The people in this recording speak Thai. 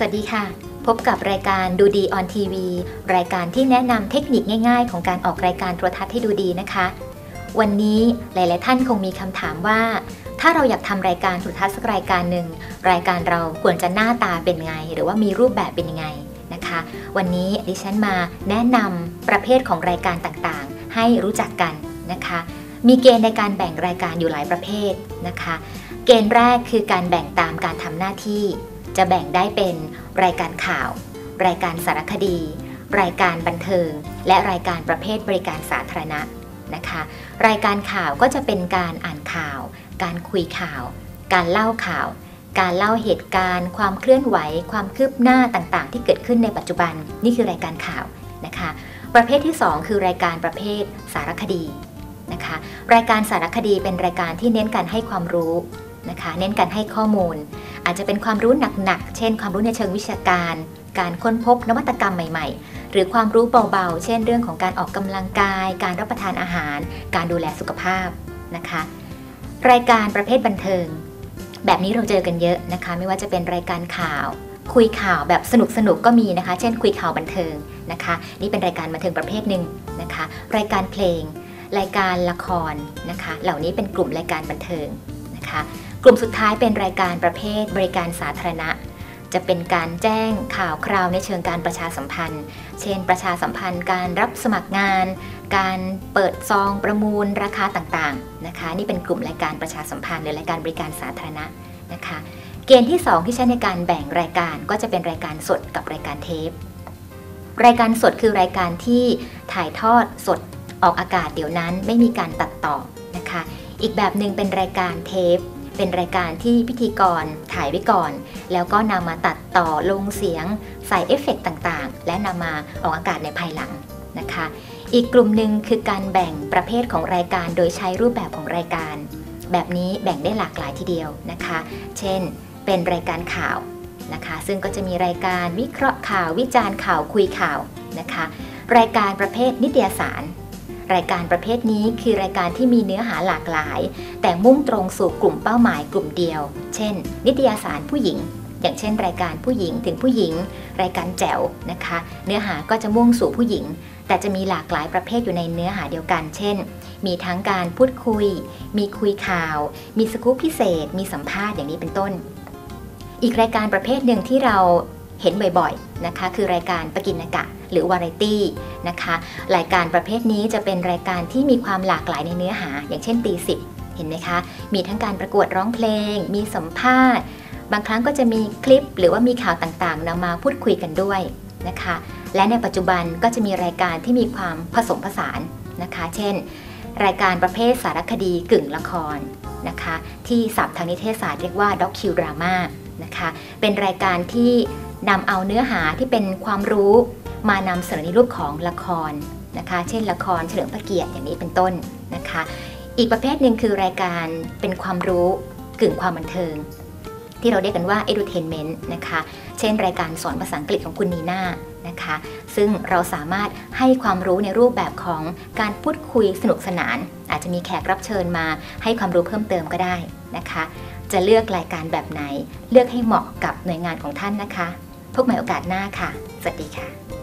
สวัสดีค่ะ พบกับรายการดูดีออนทีวีรายการที่แนะนำเทคนิคง่าย ๆ ของการออกรายการโทรทัศน์ให้ดูดีนะคะ วันนี้หลาย ๆ ท่านคงมีคำถามว่า ถ้าเราอยากทำรายการโทรทัศน์สักรายการหนึ่งรายการเราควรจะหน้าตาเป็นไง หรือว่ามีรูปแบบเป็นยังไงนะคะ วันนี้ดิฉันมาแนะนำประเภทของรายการต่างๆ ให้รู้จักกันนะคะ มีเกณฑ์ในการแบ่งรายการอยู่หลายประเภทนะคะ เกณฑ์แรกคือการแบ่งตามการทำหน้าที่ จะแบ่งได้เป็นรายการข่าว รายการสารคดี รายการบันเทิง และรายการประเภทบริการสาธารณะนะคะ รายการข่าวก็จะเป็นการอ่านข่าว การคุยข่าว การเล่าข่าว การเล่าเหตุการณ์ ความเคลื่อนไหว ความคืบหน้าต่างๆ ที่เกิดขึ้นในปัจจุบันนี่คือรายการข่าวนะคะ ประเภทที่ 2 คือรายการประเภทสารคดีนะคะรายการสารคดีเป็นรายการที่เน้นการให้ความรู้นะคะ เน้นการให้ข้อมูล อาจจะเป็นความรู้หนักๆ เช่น ความรู้ในเชิงวิชาการ การค้นพบนวัตกรรมใหม่ๆ หรือความรู้เบาๆ เช่น เรื่องของการออกกำลังกาย การรับประทานอาหาร การดูแลสุขภาพนะคะ รายการประเภทบันเทิง แบบนี้เราเจอกันเยอะนะคะ ไม่ว่าจะเป็นรายการข่าว คุยข่าวแบบสนุกสนุกๆก็มีนะคะ เช่น คุยข่าวบันเทิงนะคะ นี่เป็นรายการบันเทิงประเภทหนึ่งนะคะ รายการเพลง รายการละครนะคะ เหล่านี้เป็นกลุ่มรายการบันเทิง นะคะ กลุ่มสุดท้ายเป็นรายการประเภทบริการสาธารณะ จะเป็นการแจ้งข่าวคราวในเชิงการประชาสัมพันธ์ เช่น ประชาสัมพันธ์การรับสมัครงาน การเปิดซองประมูลราคาต่างๆนะคะ นี่เป็นกลุ่มรายการประชาสัมพันธ์หรือรายการบริการสาธารณะนะคะเกณฑ์ที่ 2 ที่ใช้ในการแบ่งรายการก็จะเป็นรายการสดกับรายการเทป รายการสดคือรายการที่ถ่ายทอดสดออกอากาศเดี๋ยวนั้นไม่มีการตัดต่อ อีกแบบหนึ่งเป็นรายการเทป เป็นรายการที่พิธีกรถ่ายไว้ก่อน แล้วก็นำมาตัดต่อลงเสียง ใส่เอฟเฟกต์ต่างๆ และนำมาออกอากาศในภายหลังนะคะ อีกกลุ่มหนึ่งคือการแบ่งประเภทของรายการโดยใช้รูปแบบของรายการ แบบนี้แบ่งได้หลากหลายทีเดียวนะคะ เช่น เป็นรายการข่าวนะคะ ซึ่งก็จะมีรายการวิเคราะห์ข่าววิจารณ์ข่าวคุยข่าวนะคะ รายการประเภทนิตยสาร รายการประเภทนี้คือรายการที่มีเนื้อหาหลากหลาย แต่มุ่งตรงสู่กลุ่มเป้าหมายกลุ่มเดียว เช่น นิตยสารผู้หญิง อย่างเช่น รายการผู้หญิงถึงผู้หญิง รายการแจ๋วนะคะ เนื้อหาก็จะมุ่งสู่ผู้หญิง แต่จะมีหลากหลายประเภทอยู่ในเนื้อหาเดียวกัน เช่น มีทั้งการพูดคุย มีคุยข่าว มีสกู๊ปพิเศษ มีสัมภาษณ์อย่างนี้เป็นต้น อีกรายการประเภทหนึ่งที่เรา เห็นบ่อยๆนะคะ คือรายการปกินกะ หรือวาไรตี้นะคะ รายการประเภทนี้จะเป็นรายการที่มีความหลากหลายในเนื้อหา อย่างเช่นตีสิบเห็นไหมคะ มีทั้งการประกวดร้องเพลง มีสัมภาษณ์ บางครั้งก็จะมีคลิป หรือว่ามีข่าวต่างๆนำมาพูดคุยกันด้วยนะคะ และในปัจจุบันก็จะมีรายการที่มีความผสมผสานนะคะ เช่น รายการประเภทสารคดีกึ่งละครนะคะ ที่ศัพท์ทางนิเทศศาสตร์เรียกว่าด็อกคิวดราม่านะคะ เป็นรายการที่ นำเอาเนื้อหาที่เป็นความรู้มานำเสนอในรูปของละครนะคะ เช่นละครเฉลิมพระเกียรติอย่างนี้เป็นต้นนะคะ อีกประเภทหนึ่งคือรายการเป็นความรู้กึ่งความบันเทิง ที่เราเรียกกันว่า edutainment นะคะ เช่น รายการสอนภาษาอังกฤษของคุณนีน่านะคะ ซึ่งเราสามารถให้ความรู้ในรูปแบบของการพูดคุยสนุกสนาน อาจจะมีแขกรับเชิญมาให้ความรู้เพิ่มเติมก็ได้นะคะ จะเลือกรายการแบบไหน เลือกให้เหมาะกับหน่วยงานของท่านนะคะ พบใหม่โอกาสหน้าค่ะ สวัสดีค่ะ